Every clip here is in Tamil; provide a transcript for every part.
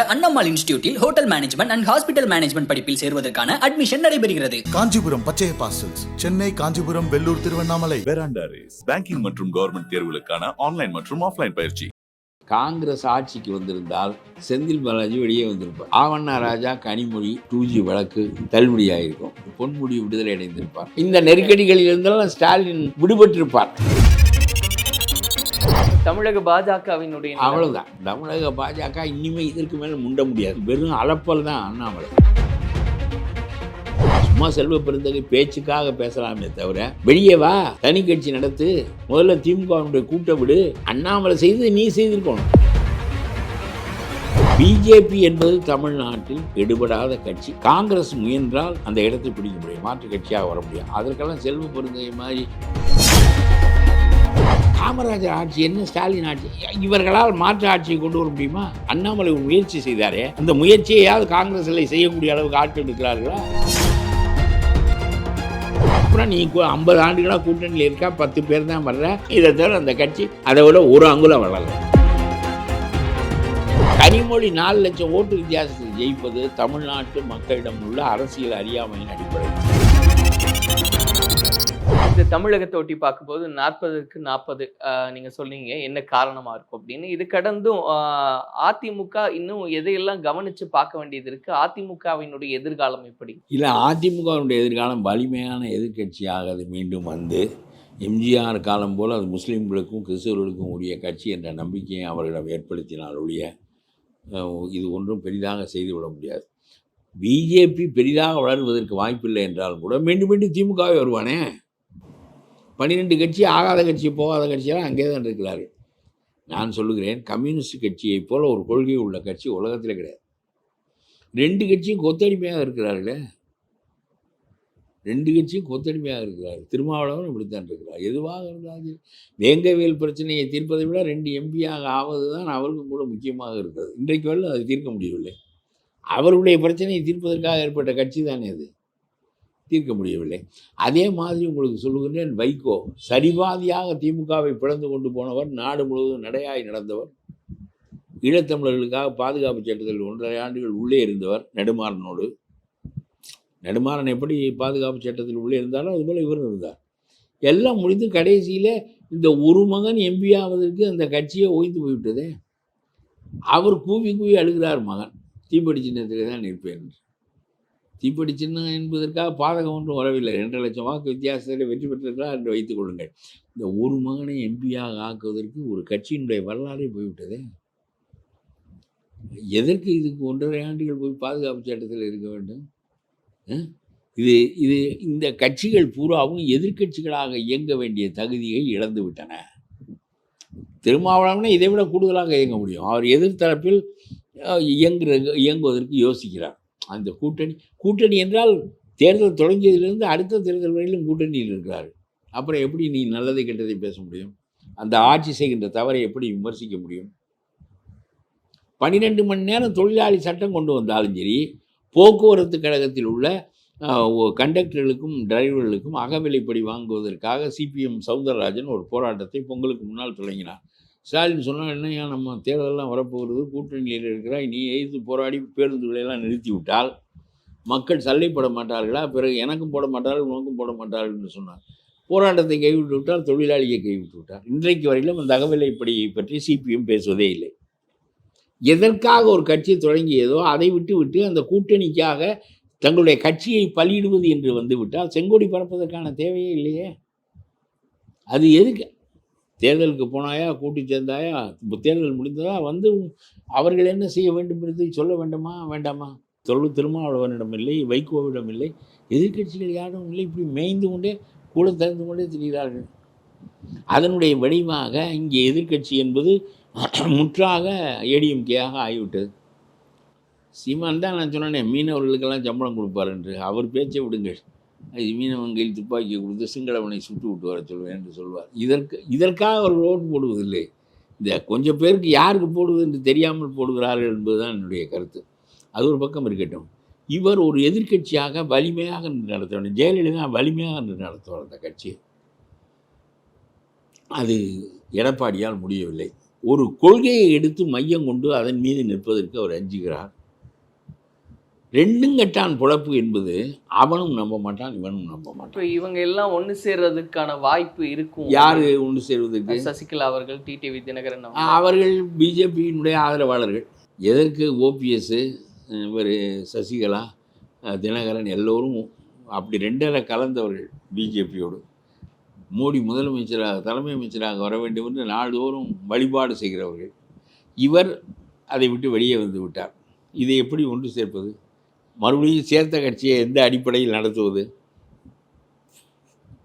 Annammal இன்ஸ்டிடியூட்டில் hotel management and hospital management படிப்பில் சேர்வதற்கான அட்மிஷன் நடைபெறுகிறது. காஞ்சிபுரம் பச்சைய பாசல்ஸ் சென்னை காஞ்சிபுரம் வெள்ளூர் திருவண்ணாமலை. வெராண்டா ரேஸ் பேங்கிங் மற்றும் கவர்மெண்ட் தேர்வுகளுக்கான ஆன்லைன் மற்றும் ஆஃப்லைன் பயிற்சி. காங்கிரஸ் ஆட்சிக்கு வந்திருந்தால் செந்தில் பாலாஜி வெளியே வந்திருப்பார். ஆவண்ணா ராஜா கனிமொழி டூ ஜி வழக்கு தள்ளுபடியாயிருக்கும். பொன்முடி விடுதலை அடைந்திருப்பார். இந்த நெருக்கடிகளில் இருந்தாலும் ஸ்டாலின் விடுபட்டிருப்பார். தமிழக பாஜகவினுடைய அவ்வளவுதான். தமிழக பாஜக இனிமே இதற்கு மேல முண்ட முடியாது. வெறும் அளப்பல் தான் அண்ணாமலை. சும்மா செல்வ பெருந்தகை பேச்சுக்காக பேசலாமே தவிர வெளியே வா தனி கட்சி நடத்து முதல்ல திமுகவினுடைய கூட்ட விடு அண்ணாமலை செய்து நீ செய்திருக்கணும். பிஜேபி என்பது தமிழ்நாட்டில் எடுபடாத கட்சி. காங்கிரஸ் முயன்றால் அந்த இடத்தை பிடிக்க முடியும் மாற்று கட்சியாக வர முடியும் அதற்கெல்லாம் செல்வ பெருந்தகை மாதிரி காமராஜர் ஆட்சி என்ன ஸ்டாலின் ஆட்சி இவர்களால் மாற்று ஆட்சியை கொண்டு வர முடியுமா? அண்ணாமலை முயற்சி செய்தாரே. அந்த முயற்சியையாவது காங்கிரஸில் செய்யக்கூடிய அளவுக்கு ஆட்சி எடுக்கிறார்களா? அப்புறம் நீ ஐம்பது ஆண்டுகளாக கூட்டணியில் இருக்கா? பத்து பேர் தான் வர்ற. இதை தவிர அந்த கட்சி அதை விட ஒரு அங்குலம் வளரல. கனிமொழி நாலு லட்சம் ஓட்டு வித்தியாசத்தில் ஜெயிப்பது தமிழ்நாட்டு மக்களிடம் உள்ள அரசியல் அறியாமையின் அடிப்படையில். இந்த தமிழகத்தை ஒட்டி பார்க்கும்போது நாற்பதுக்கு நாற்பது நீங்க சொன்னீங்க என்ன காரணமா இருக்கும் அப்படின்னு. இது கடந்தும் அதிமுக இன்னும் எதையெல்லாம் கவனிச்சு பார்க்க வேண்டியது இருக்கு? அதிமுகவினுடைய எதிர்காலம் எப்படி? இல்லை அதிமுகவினுடைய எதிர்காலம் வலிமையான எதிர்கட்சியாக அது மீண்டும் வந்து. எம்ஜிஆர் காலம் போல் அது முஸ்லீம்களுக்கும் கிறிஸ்தவர்களுக்கும் உரிய கட்சி என்ற நம்பிக்கையை அவர்களிடம் ஏற்படுத்தினால் ஒழிய இது ஒன்றும் பெரிதாக செய்துவிட முடியாது. பிஜேபி பெரிதாக வளர்வதற்கு வாய்ப்பில்லை என்றாலும் கூட மீண்டும் மீண்டும் திமுகவே வருவானே? பன்னிரெண்டு கட்சி ஆகாத கட்சி போகாத கட்சியெல்லாம் அங்கே தான் இருக்கிறார்கள். நான் சொல்லுகிறேன் கம்யூனிஸ்ட் கட்சியை போல் ஒரு கொள்கை உள்ள கட்சி உலகத்தில் கிடையாது. ரெண்டு கட்சியும் கொத்தடிமையாக இருக்கிறார்களே. ரெண்டு கட்சியும் கொத்தடிமையாக இருக்கிறார் திருமாவளவன் இப்படித்தான் இருக்கிறார். எதுவாக இருந்தாலும் வேங்கவேல் பிரச்சனையை தீர்ப்பதை விட ரெண்டு எம்பியாக ஆவது தான் அவருக்கும் கூட முக்கியமாக இருக்கிறது. இன்றைக்கு வரல அது தீர்க்க முடியவில்லை. அவருடைய பிரச்சனையை தீர்ப்பதற்காக ஏற்பட்ட கட்சி தானே அது. தீர்க்க முடியவில்லை. அதே மாதிரி உங்களுக்கு சொல்லுகின்றேன் வைகோ சரிபாதியாக திமுகவை பிளந்து கொண்டு போனவர் நாடு முழுவதும் நடையாய் நடந்தவர் ஈழத்தமிழர்களுக்காக பாதுகாப்பு சட்டத்தில் ஒன்றரை ஆண்டுகள் உள்ளே இருந்தவர் நெடுமாறனோடு. நெடுமாறன் எப்படி பாதுகாப்பு சட்டத்தில் உள்ளே இருந்தாலும் அதுபோல் இவர் இருந்தார். எல்லாம் முடிந்து கடைசியில் இந்த ஒரு மகன் எம்பி ஆவதற்கு அந்த கட்சியை ஓய்ந்து போய்விட்டதே. அவர் கூவி கூவி அழுகிறார் மகன். தீப்படி சின்னத்திலே தான் நிற்பேன் என்று. தீப்படி சின்னம் என்பதற்காக பாதகம் ஒன்றும் வரவில்லை. ரெண்டு லட்சம் வாக்கு வித்தியாசத்தில் வெற்றி பெற்றிருக்கிறார் என்று வைத்துக் கொள்ளுங்கள். இந்த ஒரு மகனை எம்பியாக ஆக்குவதற்கு ஒரு கட்சியினுடைய வரலாறே போய்விட்டதே. எதற்கு இதுக்கு ஒன்றரை ஆண்டுகள் போய் பாதுகாப்பு சட்டத்தில் இருக்க வேண்டும்? இது இது இந்த கட்சிகள் பூராவும் எதிர்க்கட்சிகளாக இயங்க வேண்டிய தகுதியை இழந்து விட்டன. திருமாவளவனை இதை விட கூடுதலாக இயங்க முடியும். அவர் எதிர்த்தரப்பில் இயங்குற இயங்குவதற்கு யோசிக்கிறார். அந்த கூட்டணி கூட்டணி என்றால் தேர்தல் தொடங்கியதிலிருந்து அடுத்த தேர்தல் வரையிலும் கூட்டணியில் இருக்கிறார்கள். அப்புறம் எப்படி நீ நல்லதை கெட்டதை பேச முடியும்? அந்த ஆட்சி செய்கின்ற தவறை எப்படி விமர்சிக்க முடியும்? பன்னிரெண்டு மணி நேரம் தொழிலாளி சட்டம் கொண்டு வந்தாலும் சரி போக்குவரத்து கழகத்தில் உள்ள கண்டக்டர்களுக்கும் டிரைவர்களுக்கும் அகவிலைப்படி வாங்குவதற்காக சிபிஎம் சவுந்தரராஜன் ஒரு போராட்டத்தை பொங்கலுக்கு முன்னால் தொடங்கினார். ஸ்டாலின் சொன்னால் என்னையா நம்ம தேர்தலெல்லாம் வரப்போகிறது கூட்டணியில் இருக்கிறாய் நீ எதிர்த்து போராடி பேருந்துகளையெல்லாம் நிறுத்திவிட்டால் நிறுத்தி விட்டால் மக்கள் சல்லைப்பட மாட்டார்களா? பிறகு எனக்கும் போட மாட்டார்கள் உனக்கும் போட மாட்டார்கள் என்று சொன்னார். போராட்டத்தை கைவிட்டு விட்டால் தொழிலாளியை கைவிட்டு விட்டார். இன்றைக்கு வரையிலும் அந்த தகவலை இப்படி பற்றி சிபிஎம் பேசுவதே இல்லை. எதற்காக ஒரு கட்சி தொடங்கியதோ அதை விட்டு விட்டு அந்த கூட்டணிக்காக தங்களுடைய கட்சியை பலியிடுவது என்று வந்துவிட்டால் செங்கோடி பரப்பதற்கான தேவையே இல்லையே. அது எதுக்கு? தேர்தலுக்கு போனாயா கூட்டி சேர்ந்தாயா தேர்தல் முடிந்ததா? வந்து அவர்கள் என்ன செய்ய வேண்டும் என்று சொல்ல வேண்டுமா? வேண்டாமா? தொழு திருமாவளவனிடம் இல்லை வைகோவிடம் இல்லை. எதிர்க்கட்சிகள் யாரும் இல்லை. இப்படி மேய்ந்து கொண்டே கூட திறந்து கொண்டே திரிகிறார்கள். அதனுடைய வடிவாக இங்கே எதிர்க்கட்சி என்பது முற்றாக ஏடிஎம்கேயாக ஆகிவிட்டது. சீமான் தான் நான் சொன்னேனே மீனவர்களுக்கெல்லாம் சம்பளம் கொடுப்பார் என்று. அவர் பேச்சை விடுங்கள். அது மீனவன் துப்பாக்கியை கொடுத்து சிங்களவனை சுட்டு விட்டு வர சொல்வேன் என்று சொல்வார். இதற்கு இதற்காக அவர் ஓட்டு போடுவதில்லை. இந்த கொஞ்சம் பேருக்கு யாருக்கு போடுவது என்று தெரியாமல் போடுகிறார்கள் என்பதுதான் என்னுடைய கருத்து. அது ஒரு பக்கம் இருக்கட்டும். இவர் ஒரு எதிர்க்கட்சியாக வலிமையாக நின்று நடத்த வேண்டும். ஜெயலலிதா வலிமையாக நின்று நடத்துவார் அந்த கட்சியை அது எடப்பாடியால் முடியவில்லை. ஒரு கொள்கையை எடுத்து மையம் கொண்டு அதன் மீது நிற்பதற்கு அவர் அஞ்சுகிறார். ரெண்டும் கெட்டான் பொழப்பு என்பது அவனும் நம்ப மாட்டான் இவனும் நம்ப மாட்டான். இவங்க எல்லாம் ஒண்ணு சேர்றதுக்கான வாய்ப்பு இருக்கும். யாரு ஒன்று சேர்வதற்கு? சசிகலா அவர்கள் டிடிவி தினகரன் அவர்கள். பிஜேபியினுடைய ஆதரவாளர்கள். எதற்கு ஓபிஎஸ் இவர் சசிகலா தினகரன் எல்லோரும் அப்படி ரெண்டரை கலந்தவர்கள் பிஜேபியோடு மோடி முதலமைச்சராக தலைமை அமைச்சராக வர வேண்டும் என்று நாள்தோறும் வழிபாடு செய்கிறவர்கள். இவர் அதை விட்டு வெளியே வந்து விட்டார். இதை எப்படி ஒன்று சேர்ப்பது? மறுபடியும் சேர்த்த கட்சியை எந்த அடிப்படையில் நடத்துவது?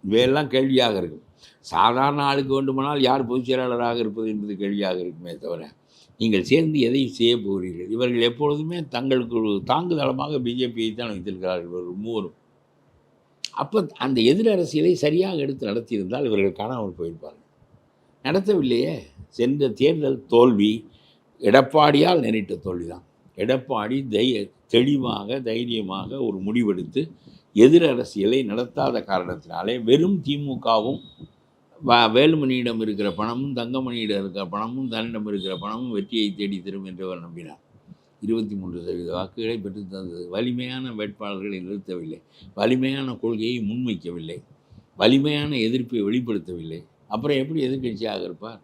இவையெல்லாம் கேள்வியாக இருக்கும். சாதாரண ஆளுக்கு வேண்டுமானால் யார் பொதுச் செயலாளராக இருப்பது என்பது கேள்வியாக இருக்குமே தவிர நீங்கள் சேர்ந்து எதை செய்ய போகிறீர்கள். இவர்கள் எப்பொழுதுமே தங்களுக்கு ஒரு தாங்குதளமாக பிஜேபியை தான் வைத்திருக்கிறார்கள் இவர்கள் மூவரும். அப்போ அந்த எதிர் அரசியலை சரியாக எடுத்து நடத்தியிருந்தால் இவர்கள் காணாமல் போயிருப்பார்கள். நடத்தவில்லையே. சென்ற தேர்தல் தோல்வி எடப்பாடியால் நேரிட்ட தோல்வி தான் எடப்பாடி தெய்ய தெளிவாக தைரியமாக ஒரு முடிவெடுத்து எதிர் அரசியலை நடத்தாத காரணத்தினாலே வெறும் திமுகவும் வேலுமணியிடம் இருக்கிற பணமும் தங்கமணியிடம் இருக்கிற பணமும் தன்னிடம் இருக்கிற பணமும் வெற்றியை தேடி தரும் என்று அவர் நம்பினார். இருபத்தி மூன்று சதவீத வாக்குகளை பெற்று தந்தது. வலிமையான வேட்பாளர்களை நிறுத்தவில்லை. வலிமையான கொள்கையை முன்வைக்கவில்லை. வலிமையான எதிர்ப்பை வெளிப்படுத்தவில்லை. அப்புறம் எப்படி எதிர்கட்சியாக இருப்பார்?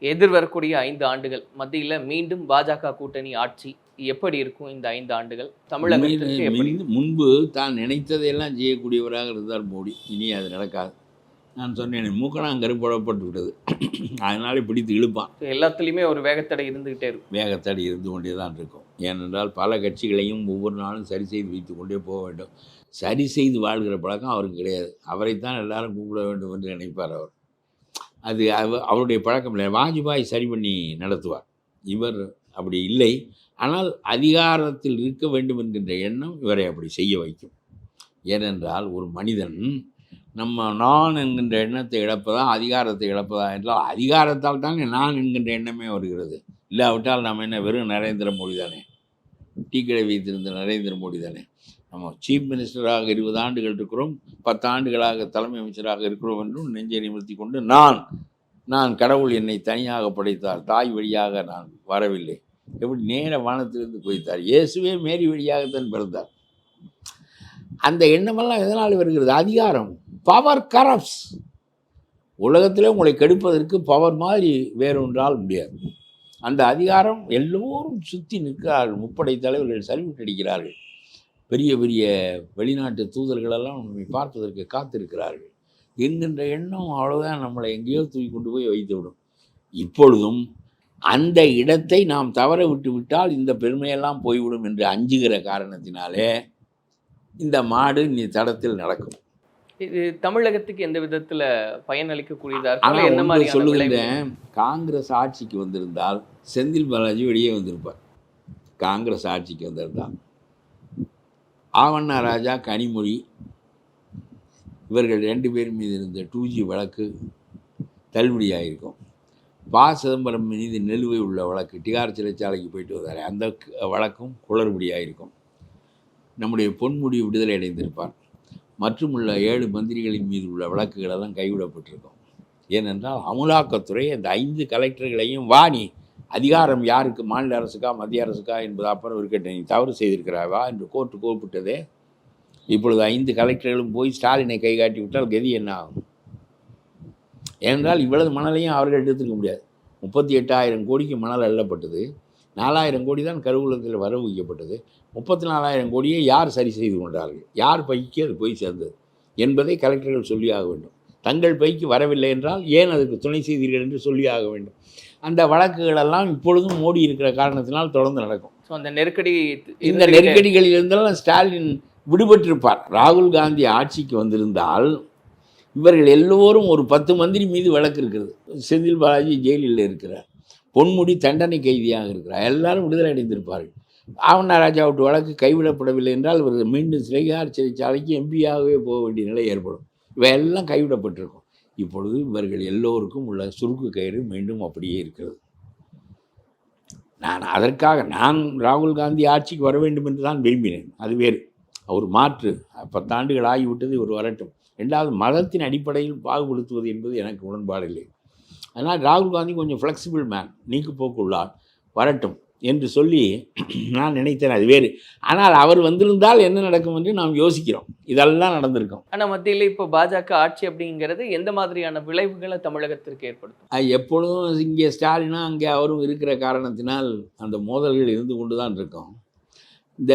எதிர்வரக்கூடிய ஐந்து ஆண்டுகள் மத்தியில் மீண்டும் பாஜக கூட்டணி ஆட்சி எப்படி இருக்கும் இந்த ஐந்து ஆண்டுகள்? தமிழகத்திற்கு எப்படி? முன்பு- தான் நினைத்ததையெல்லாம் செய்யக்கூடியவராக இருந்தார் மோடி. இனி அது நடக்காது. நான் சொன்னேன் மூக்கணாங்கரு புறப்பட்டு விட்டது. அதனாலே பிடித்து இழுப்பான். எல்லாத்துலயுமே ஒரு வேகத்தடை இருந்துகிட்டே இருக்கும். வேகத்தடை இருந்து கொண்டே தான் இருக்கும். ஏனென்றால் பல கட்சிகளையும் ஒவ்வொரு நாளும் சரி செய்து வைத்து கொண்டே போக வேண்டும். சரி செய்து வாழ்கிற பழக்கம் அவருக்கு கிடையாது. அவரைத்தான் எல்லாரும் கூப்பிட வேண்டும் என்று நினைப்பார் அவர். அது அவ அவருடைய பழக்கம் இல்லை. வாஜ்பாய் சரி பண்ணி நடத்துவார். இவர் அப்படி இல்லை. ஆனால் அதிகாரத்தில் இருக்க வேண்டும் என்கின்ற எண்ணம் இவரை அப்படி செய்ய வைக்கும். ஏனென்றால் ஒரு மனிதன் நம்ம நான் என்கின்ற எண்ணத்தை இழப்பதா அதிகாரத்தை இழப்பதா என்றால் அதிகாரத்தால் தாங்க நான் என்கின்ற எண்ணமே வருகிறது. இல்லாவிட்டால் நம்ம என்ன வெறும் நரேந்திர மோடி தானே? டீ கடை வைத்திருந்த நரேந்திர மோடி தானே? நம்ம சீஃப் மினிஸ்டராக இருபது ஆண்டுகள் இருக்கிறோம் பத்து ஆண்டுகளாக தலைமை அமைச்சராக இருக்கிறோம் என்றும் நெஞ்சை நிமிர்த்தி கொண்டு நான் நான் கடவுள் என்னை தனியாக படைத்தார் தாய் வழியாக நான் வரவில்லை. எப்படி நேர வானத்திலிருந்து போய்த்தார் இயேசுவே மேரி வழியாகத்தான் பிறந்தார். அந்த எண்ணமெல்லாம் எதனால் வருகிறது? அதிகாரம். பவர் கரப்ஸ் உலகத்திலே உங்களை கெடுப்பதற்கு பவர் மாதிரி வேறொன்றால் முடியாது. அந்த அதிகாரம் எல்லோரும் சுற்றி நிற்கிறார்கள். முப்படை தலைவர்கள் சல்யூட் அடிக்கிறார்கள். பெரிய பெரிய வெளிநாட்டு தூதர்களெல்லாம் நம்மை பார்ப்பதற்கு காத்திருக்கிறார்கள். என்கின்ற எண்ணம் அவ்வளோதான் நம்மளை எங்கேயோ தூக்கி கொண்டு போய் வைத்துவிடும். இப்பொழுதும் அந்த இடத்தை நாம் தவற விட்டு விட்டால் இந்த பெருமையெல்லாம் போய்விடும் என்று அஞ்சுகிற காரணத்தினாலே இந்த மாடு நீ தடத்தில் நடக்கும். இது தமிழகத்துக்கு எந்த விதத்துல பயனளிக்கக்கூடியதா ஆனா இருக்கும் என்ன விளைவு? சொல்லுகிறேன் காங்கிரஸ் ஆட்சிக்கு வந்திருந்தால் செந்தில் பாலாஜி வெளியே வந்திருப்பார். காங்கிரஸ் ஆட்சிக்கு வந்திருந்தால். ஆவண்ணா ராஜா கனிமொழி இவர்கள் ரெண்டு பேர் மீது இருந்த டூ ஜி வழக்கு தள்ளுபடியாயிருக்கும். பா சிதம்பரம் மீது நிலுவை உள்ள வழக்கு டிகார் சிறைச்சாலைக்கு போயிட்டு வந்தார். அந்த வழக்கும் வழக்கும் குளறுபடியாயிருக்கும் நம்முடைய பொன்முடி விடுதலை அடைந்திருப்பார். மற்றும் உள்ள ஏழு மந்திரிகளின் மீது உள்ள வழக்குகளெல்லாம் கைவிடப்பட்டிருக்கும். ஏனென்றால் அமுலாக்கத்துறை அந்த ஐந்து கலெக்டர்களையும் வாணி அதிகாரம் யாருக்கு மாநில அரசுக்கா மத்திய அரசுக்கா என்பது அப்புறம் இருக்கட்டும் நீ தவறு செய்திருக்கிறாவா என்று கோர்ட்டு கூப்பிட்டதே இப்பொழுது ஐந்து கலெக்டர்களும் போய் ஸ்டாலினை கை காட்டி விட்டால் கதி என்ன ஆகும்? ஏனென்றால் இவ்வளவு மணலையும் அவர்கள் எடுத்துக்க முடியாது. முப்பத்தி எட்டாயிரம் கோடிக்கு மணல் அள்ளப்பட்டது. நாலாயிரம் கோடி தான் கருவூலத்தில் வரவு வைக்கப்பட்டது. முப்பத்தி நாலாயிரம் கோடியை யார் சரி செய்து கொண்டார்கள்? யார் பைக்கு அது போய் சேர்ந்தது? என்பதை கலெக்டர்கள் சொல்லியாக வேண்டும். தங்கள் பைக்கு வரவில்லை என்றால் ஏன் அதுக்கு துணை செய்தீர்கள் என்று சொல்லியாக வேண்டும். அந்த வழக்குகளெல்லாம் இப்பொழுதும் மோடி இருக்கிற காரணத்தினால் தொடர்ந்து நடக்கும். So, அந்த நெருக்கடி இந்த நெருக்கடிகளில் இருந்தாலும் ஸ்டாலின் விடுபட்டிருப்பார். ராகுல் காந்தி ஆட்சிக்கு வந்திருந்தால் இவர்கள் எல்லோரும் ஒரு பத்து மந்திரி மீது வழக்கு இருக்கிறது செந்தில் பாலாஜி ஜெயிலில் இருக்கிறார். பொன்முடி தண்டனை கைதியாக இருக்கிறார். எல்லாரும் விடுதலை அடைந்திருப்பார்கள். ஆவண்ணா ராஜா விட்டு வழக்கு கைவிடப்படவில்லை என்றால் இவர் மீண்டும் சிறைகார் சிறைச்சாலைக்கு எம்பியாகவே போக வேண்டிய நிலை ஏற்படும். இவையெல்லாம் கைவிடப்பட்டிருக்கும். இப்பொழுது இவர்கள் எல்லோருக்கும் உள்ள சுருக்கு கயிறு மீண்டும் அப்படியே இருக்கிறது. நான் அதற்காக நான் ராகுல் காந்தி ஆட்சிக்கு வர வேண்டும் என்று தான் விரும்பினேன். அது வேறு. அவர் மாற்று. பத்தாண்டுகள் ஆகிவிட்டது இவர் வரட்டும். ரெண்டாவது மதத்தின் அடிப்படையில் பாகுபடுத்துவது என்பது எனக்கு உடன்பாடில்லை. அதனால் ராகுல் காந்தி கொஞ்சம் ஃப்ளெக்சிபிள் மேன் நீக்கு போக்குள்ளார் வரட்டும் என்று சொல்லி நான் நினைத்தேன் அது வேறு. ஆனால் அவர் வந்திருந்தால் என்ன நடக்கும் என்று நாம் யோசிக்கிறோம். இதெல்லாம் நடந்திருக்கும். ஆனா மத்தியில இப்போ பாஜக ஆட்சி அப்படிங்கிறது எந்த மாதிரியான விளைவுகளை தமிழகத்திற்கு ஏற்படுத்தும்? எப்பொழுதும் இங்கே ஸ்டாலினா அங்கே அவரும் இருக்கிற காரணத்தினால் அந்த மோதல்கள் இருந்து கொண்டு தான் இருக்கும். இந்த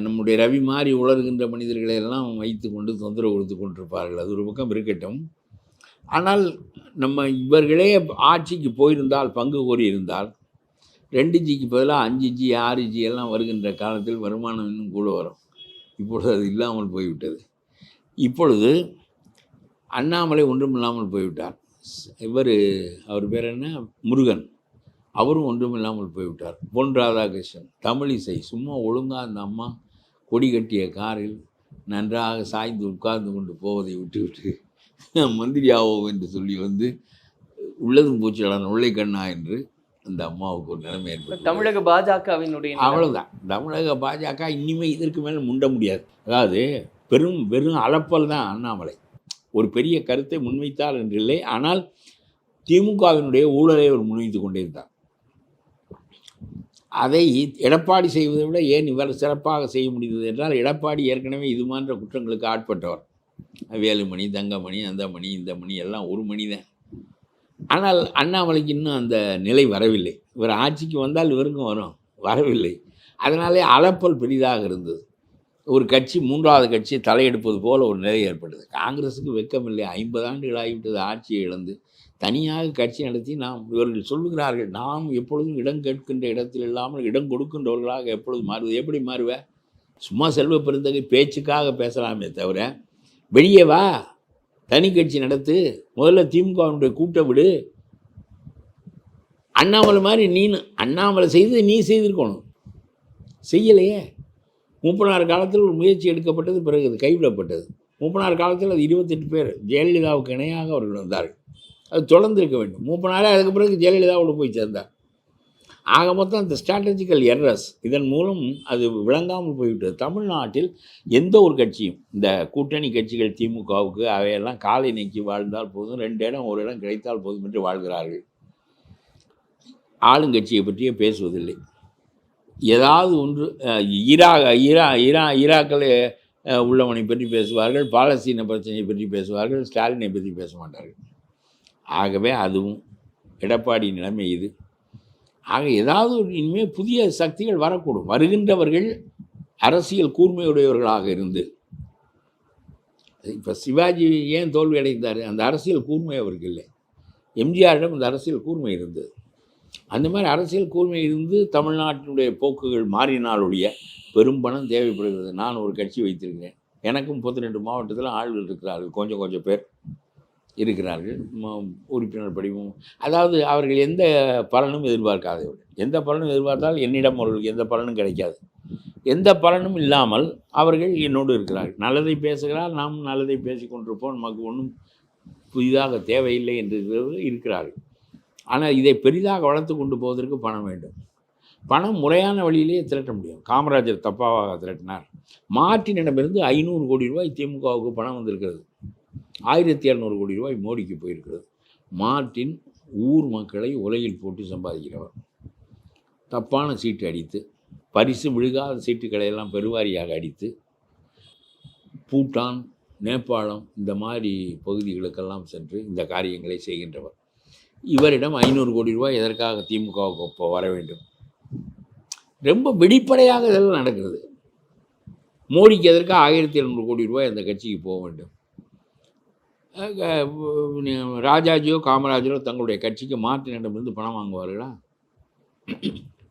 நம்முடைய ரவி மாதிரி உலர்கின்ற மனிதர்களை எல்லாம் வைத்து கொண்டு தொந்தரவு கொடுத்து கொண்டிருப்பார்கள். அது ஒரு பக்கம் இருக்கட்டும். ஆனால் நம்ம இவர்களே ஆட்சிக்கு போயிருந்தால் பங்கு கோரியிருந்தால் ரெண்டு ஜிக்கு பதிலாக அஞ்சு ஜி ஆறு ஜி எல்லாம் வருகின்ற காலத்தில் வருமானம் இன்னும் கூட வரும். இப்பொழுது அது இல்லாமல் போய்விட்டது. இப்பொழுது அண்ணாமலை ஒன்றும் இல்லாமல் போய்விட்டார். இவர் அவர் பேர் என்ன? முருகன். அவரும் ஒன்றும் இல்லாமல் போய்விட்டார். பொன் ராதாகிருஷ்ணன் தமிழிசை சும்மா ஒழுங்காக அந்த அம்மா கொடி கட்டிய காரில் நன்றாக சாய்ந்து உட்கார்ந்து கொண்டு போவதை விட்டுவிட்டு மந்திரி ஆவோம் என்று சொல்லி வந்து உள்ளதும் பூச்சிகளான உள்ளை கண்ணா என்று அந்த அம்மாவுக்கு ஒரு நிலைமை ஏற்பட்டு தமிழக பாஜகவினுடைய நிலைமை. அவ்வளவுதான். தமிழக பாஜக இனிமே இதற்கு மேலே முண்ட முடியாது. அதாவது பெரும் வெறும் அளப்பல் தான் அண்ணாமலை. ஒரு பெரிய கருத்தை முன்வைத்தார் என்றில்லை. ஆனால் திமுகவினுடைய ஊழலை அவர் முன்வைத்து கொண்டே இருந்தார். அதை எடப்பாடி செய்வதை விட ஏன் இவர் சிறப்பாக செய்ய முடிந்தது என்றால் எடப்பாடி ஏற்கனவே இது போன்ற குற்றங்களுக்கு ஆட்பட்டவர். வேலுமணி தங்கமணி அந்த மணி இந்த மணி எல்லாம் ஒரு மணி தான் ஆனால் அண்ணாமலைக்கு இன்னும் அந்த நிலை வரவில்லை. இவர் ஆட்சிக்கு வந்தால் இவருக்கும் வரும் வரவில்லை. அதனாலே அளப்பல் பெரிதாக இருந்தது. ஒரு கட்சி மூன்றாவது கட்சி தலையெடுப்பது போல ஒரு நிலை ஏற்பட்டது. காங்கிரஸுக்கு வெக்கமில்லை. ஐம்பது ஆண்டுகள் ஆகிவிட்டது ஆட்சியை இழந்து. தனியாக கட்சி நடத்தி நாம் இவர்கள் சொல்லுகிறார்கள் நாம் எப்பொழுதும் இடம் கேட்கின்ற இடத்தில் இல்லாமல் இடம் கொடுக்கின்றவர்களாக எப்பொழுதும் மாறுவது? எப்படி மாறுவ? சும்மா செல்வ பெருந்தகை பேச்சுக்காக பேசலாமே தவிர வெளியே வா தனி கட்சி நடத்து முதல்ல திமுகவினுடைய கூட்ட விடு. அண்ணாமலை மாதிரி நீனு அண்ணாமலை செய்து நீ செய்திருக்கணும். செய்யலையே. மூப்பனார் காலத்தில் ஒரு முயற்சி எடுக்கப்பட்டது பிறகு அது கைவிடப்பட்டது. மூப்பனார் காலத்தில் அது இருபத்தெட்டு பேர் ஜெயலலிதாவுக்கு இணையாக அவர்கள் வந்தார்கள். அது தொடர்ந்து இருக்க வேண்டும் நாளே அதுக்கு பிறகு ஜெயலலிதாவோடு போய் சேர்ந்தார். ஆக மொத்தம் அந்த ஸ்ட்ராட்டஜிக்கல் எரர்ஸ் இதன் மூலம் அது விளங்காமல் போய்விட்டது. தமிழ்நாட்டில் எந்த ஒரு கட்சியும் இந்த கூட்டணி கட்சிகள் திமுகவுக்கு அவையெல்லாம் காலை நீக்கி வாழ்ந்தால் போதும் ரெண்டு இடம் ஒரு இடம் கிடைத்தால் போதும் என்று வாழ்கிறார்கள். ஆளுங்கட்சியை பற்றியே பேசுவதில்லை. ஏதாவது ஒன்று ஈரா ஈரா ஈரா ஈராக்களை உள்ளவனை பற்றி பேசுவார்கள் பாலஸ்தீன பிரச்சனையை பற்றி பேசுவார்கள் ஸ்டாலினை பற்றி பேச மாட்டார்கள். ஆகவே அதுவும் எடப்பாடி நிலைமை இது. ஆக ஏதாவது ஒரு இனிமேல் புதிய சக்திகள் வரக்கூடும். வருகின்றவர்கள் அரசியல் கூர்மையுடையவர்களாக இருந்து. இப்போ சிவாஜி ஏன் தோல்வி அடைந்தார் அந்த அரசியல் கூர்மை அவருக்கு இல்லை. எம்ஜிஆரிடம் அந்த அரசியல் கூர்மை இருந்தது. அந்த மாதிரி அரசியல் கூர்மை இருந்து தமிழ்நாட்டினுடைய போக்குகள் மாறினாலுடைய பெரும் பணம் தேவைப்படுகிறது. நான் ஒரு கட்சி வைத்திருக்கிறேன். எனக்கும் முப்பத்தி ரெண்டு மாவட்டத்தில் ஆள்கள் இருக்கிறார்கள் கொஞ்சம் கொஞ்சம் பேர். இருக்கிறார்கள். உறுப்பினர் படிவும் அதாவது அவர்கள் எந்த பலனும் எதிர்பார்க்காதவர்கள் எந்த பலனும் எதிர்பார்த்தால் என்னிடம் அவர்களுக்கு எந்த பலனும் கிடைக்காது. எந்த பலனும் இல்லாமல் அவர்கள் என்னோடு இருக்கிறார்கள். நல்லதை பேசுகிறார் நாம் நல்லதை பேசிக்கொண்டிருப்போம் நமக்கு ஒன்றும் புதிதாக தேவையில்லை என்று இருக்கிறவர்கள் இருக்கிறார்கள். ஆனால் இதை பெரிதாக வளர்த்து கொண்டு போவதற்கு பணம் வேண்டும். பணம் முறையான வழியிலேயே திரட்ட முடியும். காமராஜர் தப்பாக திரட்டினார். மார்ட்டினிடமிருந்து ஐநூறு கோடி ரூபாய் திமுகவுக்கு பணம் வந்திருக்கிறது. ஆயிரத்தி இரநூறு கோடி ரூபாய் மோடிக்கு போயிருக்கிறது. மார்ட்டின் ஊர் மக்களை உலகில் போட்டு சம்பாதிக்கிறவர். தப்பான சீட்டு அடித்து பரிசு விழுகாத சீட்டுகளை எல்லாம் பெருவாரியாக அடித்து பூட்டான் நேபாளம் இந்த மாதிரி பகுதிகளுக்கெல்லாம் சென்று இந்த காரியங்களை செய்கின்றவர். இவரிடம் ஐநூறு கோடி ரூபாய் எதற்காக திமுகவுக்கு இப்போ வர வேண்டும்? ரொம்ப வெளிப்படையாக இதெல்லாம் நடக்கிறது. மோடிக்கு எதற்காக ஆயிரத்தி எழுநூறு கோடி ரூபாய் அந்த கட்சிக்கு போக வேண்டும்? ராஜாஜியோ காமராஜரோ தங்களுடைய கட்சிக்கு மாற்றினிடமிருந்து பணம் வாங்குவார்களா?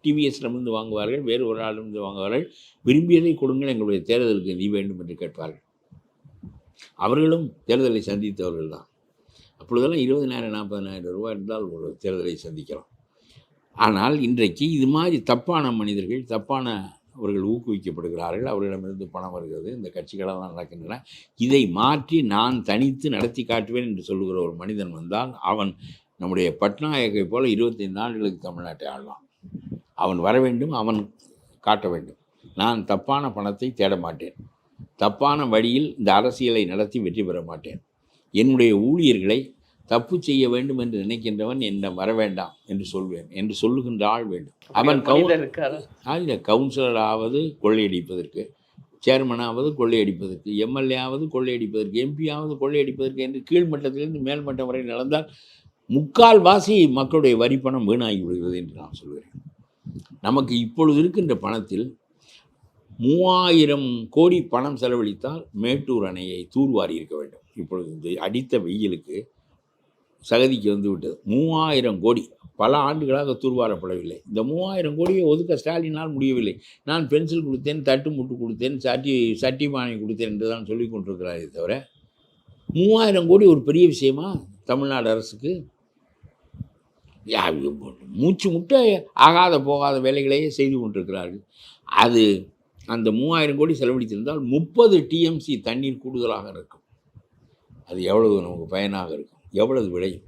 டிவிஎஸ்டமிருந்து வாங்குவார்கள் வேறு ஒரு ஆளிடமிருந்து வாங்குவார்கள். விரும்பியதை கொடுங்கள் எங்களுடைய தேர்தலுக்கு நீ வேண்டும் என்று கேட்பார்கள். அவர்களும் தேர்தலை சந்தித்தவர்கள் தான். அப்பொழுதெல்லாம் இருபதினாயிரம் நாற்பதினாயிரம் ரூபாய் இருந்தால் ஒரு தேர்தலை சந்திக்கலாம். ஆனால் இன்றைக்கு இது மாதிரி தப்பான மனிதர்கள் தப்பான அவர்கள் ஊக்குவிக்கப்படுகிறார்கள் அவர்களிடமிருந்து பணம் வருகிறது இந்த கட்சிகளெல்லாம் நடக்கின்றன. இதை மாற்றி நான் தனித்து நடத்தி காட்டுவேன் என்று சொல்லுகிற ஒரு மனிதன் வந்தால் அவன் நம்முடைய பட்நாயகை போல இருபத்தைந்து நாடுகளுக்கு தமிழ்நாட்டை ஆளலாம் அவன் வர வேண்டும் அவன் காட்ட வேண்டும். நான் தப்பான பணத்தை தேட மாட்டேன். தப்பான வழியில் இந்த அரசியலை நடத்தி வெற்றி பெற மாட்டேன். என்னுடைய ஊழியர்களை தப்பு செய்ய வேண்டும் என்று நினைக்கின்றவன் என்னிடம் வர வேண்டாம் என்று சொல்வேன் என்று சொல்லுகின்ற ஆள் வேண்டும். அவன் கவு மனிதர் இருக்காரா இல்லை கவுன்சிலர் ஆவது கொள்ளையடிப்பதற்கு சேர்மன் ஆவது கொள்ளையடிப்பதற்கு எம்எல்ஏ ஆவது கொள்ளையடிப்பதற்கு எம்பி ஆவது கொள்ளையடிப்பதற்கு என்று கீழ்மட்டத்திலிருந்து மேல்மட்டம் வரை நடந்தால் முக்கால் வாசி மக்களுடைய வரி பணம் வீணாகி விடுகிறது என்று நான் சொல்கிறேன். நமக்கு இப்பொழுது இருக்கின்ற பணத்தில் மூவாயிரம் கோடி பணம் செலவழித்தால் மேட்டூர் அணையை தூர்வாரி இருக்க வேண்டும். இப்பொழுது இந்த அடித்த வெயிலுக்கு சகதிக்கு வந்து விட்டது. மூவாயிரம் கோடி. பல ஆண்டுகளாக தூர்வாரப்படவில்லை. இந்த மூவாயிரம் கோடியை ஒதுக்க ஸ்டாலினால் முடியவில்லை. நான் பென்சில் கொடுத்தேன் தட்டு முட்டு கொடுத்தேன் சட்டி சட்டி பானை கொடுத்தேன் என்று தான் சொல்லி கொண்டிருக்கிறாரே தவிர மூவாயிரம் கோடி ஒரு பெரிய விஷயமா தமிழ்நாடு அரசுக்கு? மூச்சு முட்டை ஆகாத போகாத வேலைகளையே செய்து கொண்டிருக்கிறார்கள். அது அந்த மூவாயிரம் கோடி செலவழித்திருந்தால் முப்பது டிஎம்சி தண்ணீர் கூடுதலாக இருக்கும். அது எவ்வளவு நமக்கு பயனாக இருக்கும்? எவ்வளவு விளையும்?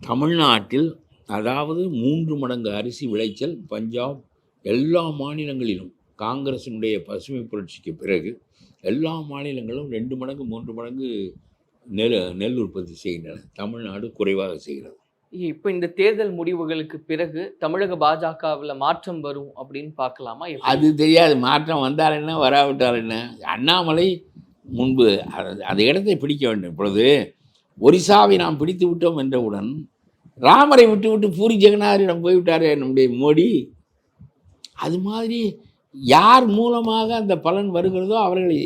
தமிழ்நாட்டில் அதாவது மூன்று மடங்கு அரிசி விளைச்சல் பஞ்சாப் எல்லா மாநிலங்களிலும் காங்கிரசினுடைய பசுமை புரட்சிக்கு பிறகு எல்லா மாநிலங்களும் ரெண்டு மடங்கு மூன்று மடங்கு நெல் நெல் உற்பத்தி செய்கின்றன. தமிழ்நாடு குறைவாக செய்கிறது. இப்போ இந்த தேர்தல் முடிவுகளுக்கு பிறகு தமிழக பாஜகவில் மாற்றம் வரும் அப்படின்னு பார்க்கலாமா? அது தெரியாது. மாற்றம் வந்தால் என்ன வராவிட்டால் என்ன? அண்ணாமலை முன்பு அந்த இடத்தை பிடிக்க வேண்டும். இப்பொழுது ஒரிசாவை நாம் பிடித்து விட்டோம் என்றவுடன் ராமரை விட்டு விட்டு பூரி ஜெகநாதரிடம் போய்விட்டாரே நம்முடைய மோடி. அது மாதிரி யார் மூலமாக அந்த பலன் வருகிறதோ அவர்களை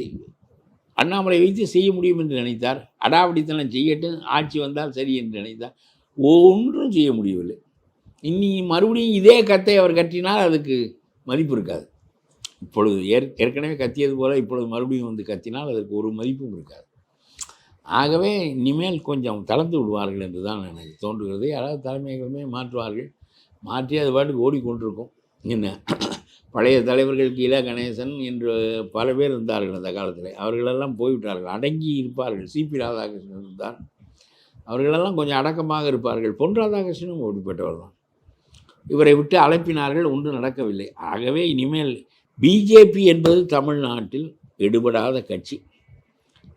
அண்ணாமலை வைத்து செய்ய முடியும் என்று நினைத்தார். அடாவடித்தனம் செய்யட்டும் ஆட்சி வந்தால் சரி என்று நினைத்தார். ஒன்றும் செய்ய முடியவில்லை. இனி மறுபடியும் இதே கத்தை அவர் கட்டினால் அதுக்கு மதிப்பு இருக்காது. இப்பொழுது ஏற் ஏற்கனவே கத்தியது போல இப்பொழுது மறுபடியும் வந்து கத்தினால் அதற்கு ஒரு மதிப்பும் இருக்காது. ஆகவே இனிமேல் கொஞ்சம் தளர்ந்து விடுவார்கள் என்று தான் எனக்கு தோன்றுகிறது. யாராவது தலைமையகமே மாற்றுவார்கள். மாற்றி அது பாட்டுக்கு ஓடிக்கொண்டிருக்கும். என்ன? பழைய தலைவர்கள் கீழே கணேசன் என்று பல பேர் இருந்தார்கள் அந்த காலத்தில். அவர்களெல்லாம் போய்விட்டார்கள். அடங்கி இருப்பார்கள். சிபி ராதாகிருஷ்ணன் இருந்தார் அவர்களெல்லாம் கொஞ்சம் அடக்கமாக இருப்பார்கள். பொன் ராதாகிருஷ்ணனும் ஓடிப்பட்டவர் தான். இவரை விட்டு அழைப்பினார்கள். ஒன்றும் நடக்கவில்லை. ஆகவே இனிமேல் பிஜேபி என்பது தமிழ்நாட்டில் எடுபடாத கட்சி.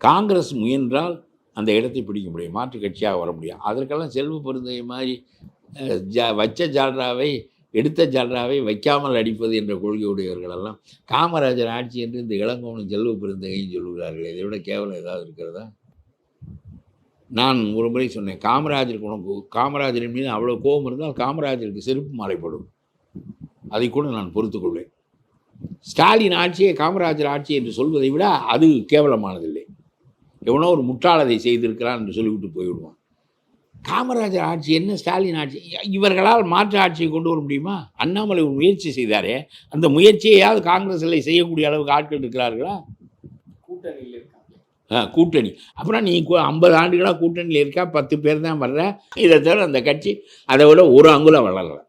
காங்கிரஸ் முயன்றால் அந்த இடத்தை பிடிக்க முடியும் மாற்று கட்சியாக வர முடியும். அதற்கெல்லாம் செல்வ பெருந்தகை மாதிரி ஜா வச்ச ஜால்ராவை எடுத்த ஜால்ராவை வைக்காமல் அடிப்பது என்ற கொள்கையுடையவர்களெல்லாம் காமராஜர் ஆட்சி என்று இந்த இளங்கோனும் செல்வ பெருந்தகையும் சொல்கிறார்கள் இதை விட கேவலம் ஏதாவது இருக்கிறதா? நான் ஒரு முறை சொன்னேன் காமராஜருக்கு உனக்கு காமராஜரின் மீது அவ்வளோ கோபம் இருந்தால் காமராஜருக்கு செருப்பு மாலைப்படும். அதை கூட நான் பொறுத்துக்கொள்வேன். ஸ்டாலின் ஆட்சியை காமராஜர் ஆட்சி என்று சொல்வதை விட அது கேவலமானதில்லை. எவனோ ஒரு முட்டாள் அதை செய்திருக்கிறான் என்று சொல்லிவிட்டு போய்விடுவான். காமராஜர் ஆட்சி என்ன ஸ்டாலின் ஆட்சி இவர்களால் மாற்று ஆட்சியை கொண்டு வர முடியுமா? அண்ணாமலை ஒரு முயற்சி செய்தாரே அந்த முயற்சியையாவது காங்கிரஸில் செய்யக்கூடிய அளவுக்கு ஆட்கள் இருக்கிறார்களா? கூட்டணியில் இருக்காங்க. ஆ, கூட்டணி. அப்புறம் நீ ஐம்பது ஆண்டுகளாக கூட்டணியில் இருக்கா பத்து பேர் தான் வர்ற இதை தவிர அந்த கட்சி அதை விட ஒரு அங்குலம் வளரல.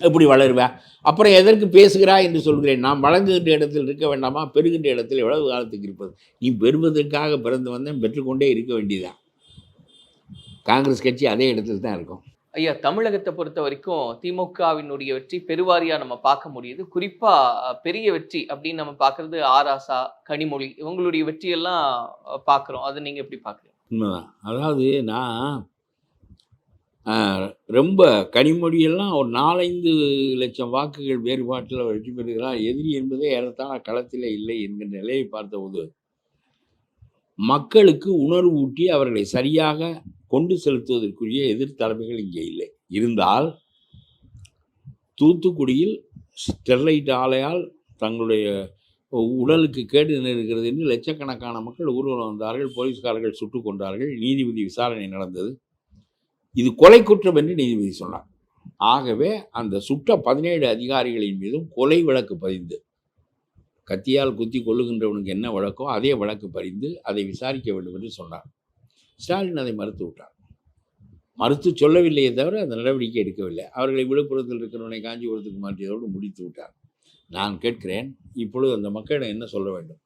எப்படி வளருவா? அப்புறம் எதற்கு பேசுகிறாய் என்று சொல்கிறேன். நாம் வழங்குகின்ற இடத்தில் இருக்க வேண்டாமா? பெறுகின்ற இடத்தில் எவ்வளவு காலத்துக்கு இருப்பது? நீ பெறுவதற்காக பிறந்து வந்தேன் பெற்றுக்கொண்டே இருக்க வேண்டியதுதான். காங்கிரஸ் கட்சி அதே இடத்தில் தான் இருக்கும். ஐயா தமிழகத்தை பொறுத்த வரைக்கும் திமுகவினுடைய வெற்றி பெருவாரியா நம்ம பார்க்க முடியுது. குறிப்பா அஹ், பெரிய வெற்றி அப்படின்னு நம்ம பார்க்கிறது ஆராசா கனிமொழி இவங்களுடைய வெற்றியெல்லாம் பார்க்கிறோம். அதை நீங்க எப்படி உண்மைதான். அதாவது நான் ரொம்ப கனிமொழியெல்லாம் ஒரு நாலைந்து லட்சம் வாக்குகள் வேறுபாட்டில் வெற்றி பெறுகிறார். எதிரி என்பதே ஏறத்தாழ களத்தில் இல்லை என்கிற நிலையை பார்த்தபோது மக்களுக்கு உணர்வு ஊட்டி அவர்களை சரியாக கொண்டு செலுத்துவதற்குரிய எதிர்த்தலைமைகள் இங்கே இல்லை. இருந்தால் தூத்துக்குடியில் ஸ்டெர்லைட் ஆலையால் தங்களுடைய உடலுக்கு கேடு நேருகிறது என்று லட்சக்கணக்கான மக்கள் ஊர்வலம் வந்தார்கள் போலீஸ்காரர்கள் சுட்டுக் கொண்டார்கள் நீதிபதி விசாரணை நடந்தது. இது கொலை குற்றம் என்று நீதிபதி சொன்னார். ஆகவே அந்த சுட்ட பதினேழு அதிகாரிகளின் மீதும் கொலை வழக்கு பதிந்து கத்தியால் குத்தி கொள்ளுகின்றவனுக்கு என்ன வழக்கோ அதே வழக்கு பதிந்து அதை விசாரிக்க வேண்டும் என்று சொன்னார். ஸ்டாலின் அதை மறுத்து விட்டார். மறுத்து சொல்லவில்லையே தவிர அந்த நடவடிக்கை எடுக்கவில்லை. அவர்களை விழுப்புரத்தில் இருக்கிறவனை காஞ்சிபுரத்துக்கு மாற்றியதோடு முடித்து விட்டார். நான் கேட்கிறேன் இப்பொழுது அந்த மக்களிடம் என்ன சொல்ல வேண்டும்?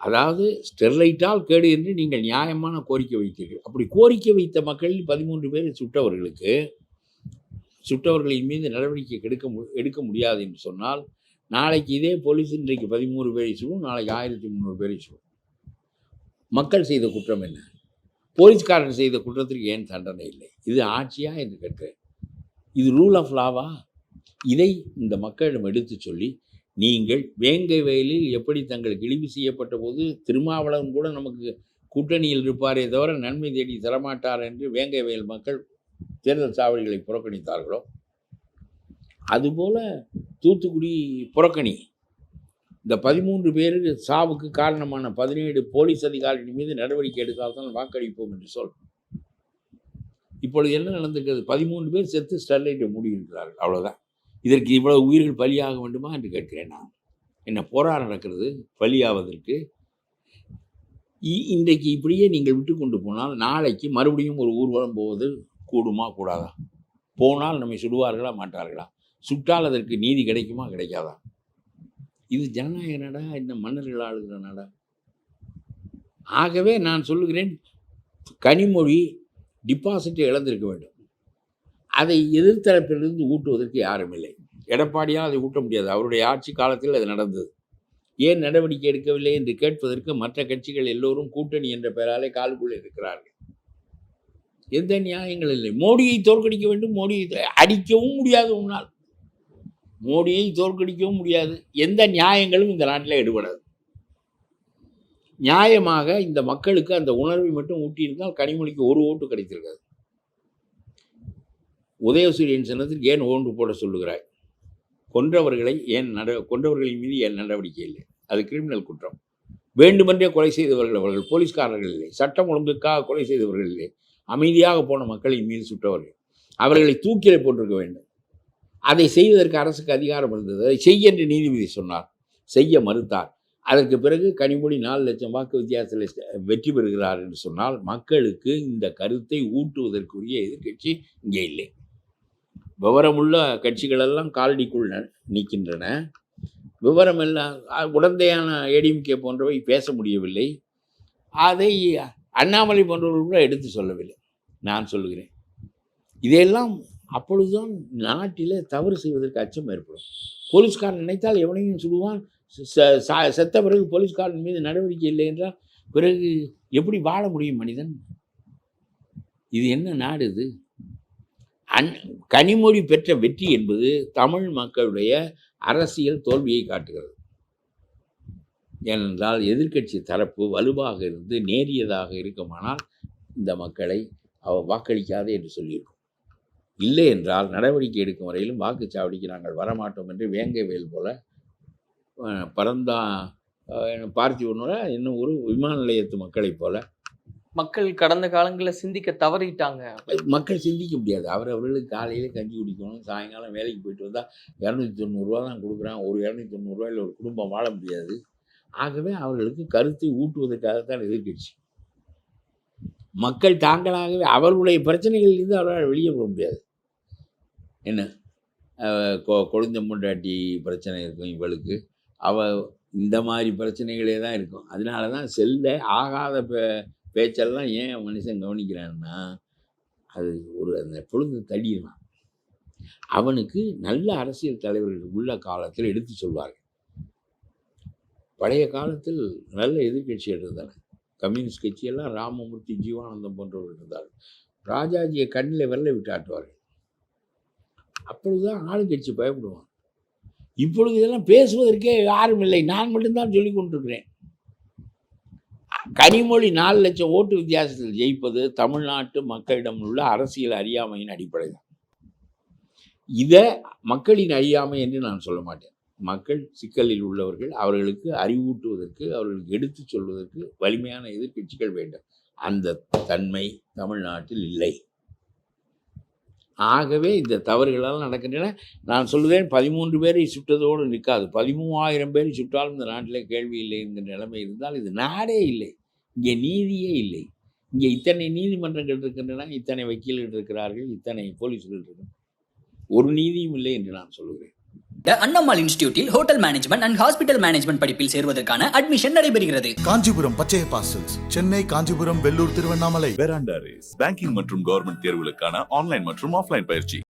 அதாவது ஸ்டெர்லைட்டால் கேடு என்று நீங்கள் நியாயமான கோரிக்கை வைத்தீர்கள். அப்படி கோரிக்கை வைத்த மக்களில் பதிமூன்று பேர் சுட்டவர்களுக்கு சுட்டவர்களின் மீது நடவடிக்கை எடுக்க மு எடுக்க முடியாது என்று சொன்னால் நாளைக்கு இதே போலீஸ் இன்றைக்கு பதிமூணு பேரை சுடும் நாளைக்கு ஆயிரத்தி முந்நூறு பேரை சுடும். மக்கள் செய்த குற்றம் என்ன? போலீஸ்காரன் செய்த குற்றத்திற்கு ஏன் தண்டனை இல்லை? இது ஆட்சியா என்று கேட்கிறேன். இது ரூல் ஆஃப் லாவா இதை இந்த மக்களிடம் எடுத்து சொல்லி நீங்கள் வேங்கை வயலில் எப்படி தங்கள் இழிவு செய்யப்பட்ட போது திருமாவளவன் கூட நமக்கு கூட்டணியில் இருப்பாரே தவிர நன்மை தேடி தரமாட்டார் என்று வேங்கை வயல் மக்கள் தேர்தல் சாவடிகளை புறக்கணித்தார்களோ? அதுபோல தூத்துக்குடி புறக்கணி. இந்த பதிமூன்று பேருக்கு சாவுக்கு காரணமான பதினேழு போலீஸ் அதிகாரிகள் மீது நடவடிக்கை எடுக்காதான் வாக்களிப்போம் என்று சொல். இப்பொழுது என்ன நடந்திருக்கிறது? பதிமூன்று பேர் செத்து ஸ்டெர்லைட்டை மூடியிருக்கிறார்கள் அவ்வளோதான் இதற்கு இவ்வளவு உயிர்கள் பலியாக வேண்டுமா என்று கேட்கிறேன் நான். என்ன போராட நடக்கிறது? பலியாவதற்கு. இ- இன்றைக்கு இப்படியே நீங்கள் விட்டு கொண்டு போனால் நாளைக்கு மறுபடியும் ஒரு ஊர்வலம் போவது கூடுமா கூடாதா? போனால் நம்மை சுடுவார்களா மாட்டார்களா? சுட்டால் அதற்கு நீதி கிடைக்குமா கிடைக்காதா? இது ஜனநாயக நாடா? இந்த மன்னர்கள் ஆளுகிற நாடா? ஆகவே நான் சொல்லுகிறேன் கனிமொழி டிபாசிட்டை இழந்திருக்க வேண்டும். அதை எதிர்த்தரப்பிலிருந்து ஊட்டுவதற்கு யாரும் இல்லை. எடப்பாடியால் அதை ஊட்ட முடியாது. அவருடைய ஆட்சி காலத்தில் அது நடந்தது. ஏன் நடவடிக்கை எடுக்கவில்லை என்று கேட்பதற்கு மற்ற கட்சிகள் எல்லோரும் கூட்டணி என்ற பெயராலே காலுக்குள்ளே இருக்கிறார்கள். எந்த நியாயங்கள் இல்லை. மோடியை தோற்கடிக்க வேண்டும். மோடியை அடிக்கவும் முடியாது உன்னால். மோடியை தோற்கடிக்கவும் முடியாது. எந்த நியாயங்களும் இந்த நாட்டில் எடுபடாது. நியாயமாக இந்த மக்களுக்கு அந்த உணர்வை மட்டும் ஊட்டியிருந்தால் கனிமொழிக்கு ஒரு ஓட்டு கிடைத்திருக்காது. உதயசூரியன் சின்னத்திற்கு ஏன் ஓன்று போட சொல்லுகிறாய்? கொன்றவர்களை ஏன் நட கொன்றவர்களின் மீது ஏன் நடவடிக்கை இல்லை? அது கிரிமினல் குற்றம். வேண்டுமென்றே கொலை செய்தவர்கள் அவர்கள் போலீஸ்காரர்கள் இல்லை. சட்டம் ஒழுங்குக்காக கொலை செய்தவர்கள் இல்லை. அமைதியாக போன மக்களின் மீது சுட்டவர்கள். அவர்களை தூக்கிலே போட்டிருக்க வேண்டும். அதை செய்வதற்கு அரசுக்கு அதிகாரம் இருந்தது. அதை செய்ய என்று நீதிபதி சொன்னார். செய்ய மறுத்தார். அதற்கு பிறகு கனிமொழி நாலு லட்சம் வாக்கு வித்தியாசத்தில் வெற்றி பெறுகிறார் என்று சொன்னால் மக்களுக்கு இந்த கருத்தை ஊட்டுவதற்குரிய எதிர்க்கட்சி இங்கே இல்லை. விவரமுள்ள கட்சிகளெல்லாம் காலடிக்குள் ந- நிற்கின்றன விவரம் எல்லாம் உடந்தையான ஏடிஎம்கே போன்றவை பேச முடியவில்லை. அதை அண்ணாமலை போன்றவர்கள் கூட எடுத்து சொல்லவில்லை நான் சொல்லுகிறேன். இதையெல்லாம் அப்பொழுதுதான் நாட்டில் தவறு செய்வதற்கு அச்சம் ஏற்படும். போலீஸ்காரன் நினைத்தால் எவனையும் சொல்லுவான் ச- செத்த பிறகு போலீஸ்காரன் மீது நடவடிக்கை இல்லை என்றால் பிறகு எப்படி வாழ முடியும் மனிதன்? இது என்ன நாடு இது? அன் கனிமொழி பெற்ற வெற்றி என்பது தமிழ் மக்களுடைய அரசியல் தோல்வியை காட்டுகிறது. ஏனென்றால் எதிர்க்கட்சி தரப்பு வலுவாக இருந்து நேரியதாக இருக்குமானால் இந்த மக்களை அவ வாக்களிக்காதே என்று சொல்லியிருக்கும். இல்லை என்றால் நடவடிக்கை எடுக்கும் வரையிலும் வாக்குச்சாவடிக்கு நாங்கள் வரமாட்டோம் என்று வேங்கை வேல் போல பரந்தா அஹ், பார்த்திபனோட இன்னும் ஒரு விமான நிலையத்து மக்களைப் போல மக்கள் கடந்த காலங்களில் சிந்திக்க தவறிட்டாங்க. மக்கள் சிந்திக்க முடியாது. அவர் அவர்களுக்கு காலையில் கஞ்சி குடிக்கணும் சாயங்காலம் வேலைக்கு போயிட்டு வந்தால் இரநூத்தி தொண்ணூறுரூவா தான் கொடுக்குறான். ஒரு இரநூத்தி தொண்ணூறுரூவாயில் ஒரு குடும்பம் வாழ முடியாது. ஆகவே அவர்களுக்கு கருத்தை ஊட்டுவதற்காகத்தான் எதிர்கட்சி மக்கள் தாங்களாகவே அவர்களுடைய பிரச்சனைகளிலிருந்து அவர்களால் வெளியே போக முடியாது. என்ன? கொ- கொழுந்த முண்டாட்டி பிரச்சனை இருக்கும் இவளுக்கு. அவ இந்த மாதிரி பிரச்சனைகளே தான் இருக்கும். அதனால தான் செல்ல ஆகாத பேச்செல்லாம் ஏன் மனுஷன் கவனிக்கிறான்னா அது ஒரு அந்த பொழுது தள்ளிடுவான். அவனுக்கு நல்ல அரசியல் தலைவர்கள் உள்ள காலத்தில் எடுத்து சொல்வார்கள். பழைய காலத்தில் நல்ல எதிர்க்கட்சிகள் இருந்தன. கம்யூனிஸ்ட் கட்சியெல்லாம் ராமமூர்த்தி ஜீவானந்தம் போன்றவர்கள் இருந்தார்கள். ராஜாஜியை கண்ணில் விரல விட்டு ஆட்டுவார்கள். அப்பொழுதுதான் ஆளுங்கட்சி பயப்படுவான். இப்பொழுது இதெல்லாம் பேசுவதற்கே யாரும் இல்லை. நான் மட்டும்தான் சொல்லிக் கொண்டிருக்கிறேன். கனிமொழி நாலு லட்சம் ஓட்டு வித்தியாசத்தில் ஜெயிப்பது தமிழ்நாட்டு மக்களிடம் உள்ள அரசியல் அறியாமையின் அடிப்படை தான் இதை மக்களின் அறியாமை என்று நான் சொல்ல மாட்டேன். மக்கள் சிக்கலில் உள்ளவர்கள் அவர்களுக்கு அறிவூட்டுவதற்கு அவர்களுக்கு எடுத்துச் சொல்வதற்கு வலிமையான எதிர்கட்சிகள் வேண்டும். அந்த தன்மை தமிழ்நாட்டில் இல்லை. ஆகவே இந்த தவறுகளால் நடக்கின்றன. நான் சொல்லுவேன் பதிமூன்று பேரை சுட்டதோடு நிற்காது. பதிமூவாயிரம் பேரை சுட்டாலும் இந்த நாட்டில் கேள்வி இல்லை என்கிற நிலைமை இருந்தால் இது நாடே இல்லை. இங்கே நீதியே இல்லை. இங்கே இத்தனை நீதிமன்றங்கள் இருக்கின்றன இத்தனை வக்கீல்கள் இருக்கிறார்கள் இத்தனை போலீஸ்கள் இருக்கிறார்கள் ஒரு நீதியும் இல்லை என்று நான் சொல்லுகிறேன். Annammal இன்ஸ்டிடியூட்டில் hotel management and hospital management படிப்பில் சேர்வதற்கான அட்மிஷன் நடைபெறுகிறது. காஞ்சிபுரம் பச்சையப்பா சில்க்ஸ் சென்னை காஞ்சிபுரம் வெள்ளூர் திருவண்ணாமலை. பேங்கிங் மற்றும் கவர்மெண்ட் தேர்வுகளுக்கான ஆன்லைன் மற்றும் ஆஃப்லைன் பயிற்சி.